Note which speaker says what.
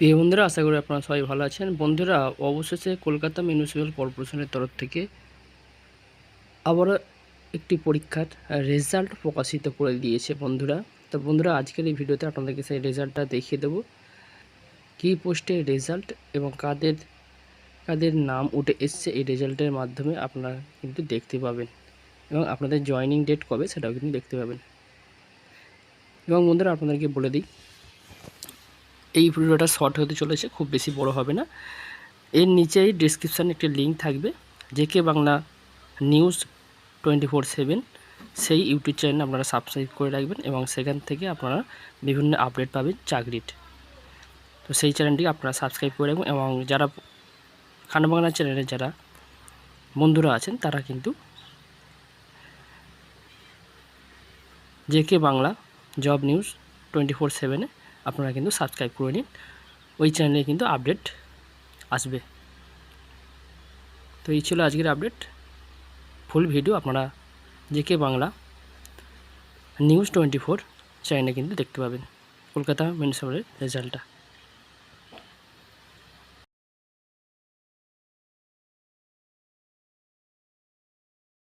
Speaker 1: প্রিয় বন্ধুরা, আশা করি আপনারা সবাই ভালো আছেন। বন্ধুরা, অবশেষে কলকাতা মিউনিসিপ্যাল কর্পোরেশনের তরফ থেকে আবারও একটি পরীক্ষার রেজাল্ট প্রকাশিত করে দিয়েছে বন্ধুরা। তো বন্ধুরা, আজকের এই ভিডিওতে আপনাদেরকে সেই রেজাল্টটা দেখিয়ে দেবো। কী পোস্টের রেজাল্ট এবং কাদের কাদের নাম উঠে এসছে এই রেজাল্টের মাধ্যমে আপনারা কিন্তু দেখতে পাবেন। এবং আপনাদের জয়নিং ডেট কবে সেটাও কিন্তু দেখতে পাবেন। এবং বন্ধুরা, আপনাদেরকে বলে দিই এই ভিডিওটা শর্ট হতে চলেছে, খুব বেশি বড় হবে না। এর নিচেই ডিসক্রিপশানে একটি লিঙ্ক থাকবে JK Bangla news twenty four seven সেই ইউটিউব চ্যানেল আপনারা সাবস্ক্রাইব করে রাখবেন এবং সেখান থেকে আপনারা বিভিন্ন আপডেট পাবেন চাকরির। তো সেই চ্যানেলটিকে আপনারা সাবস্ক্রাইব করে রাখবেন এবং যারা খানা বাংলা চ্যানেলের যারা বন্ধুরা আছেন, তারা কিন্তু JK Bangla job news twenty four সেভেনে আপনারা কিন্তু সাবস্ক্রাইব করে নিন। ওই চ্যানেলে কিন্তু আপডেট আসবে। তো এই ছিল আজকের আপডেট ফুল ভিডিও আপনারা JK Bangla news twenty four চ্যানেলে কিন্তু দেখতে পাবেন। কলকাতা মিউনিসিপ্যালের রেজাল্টটা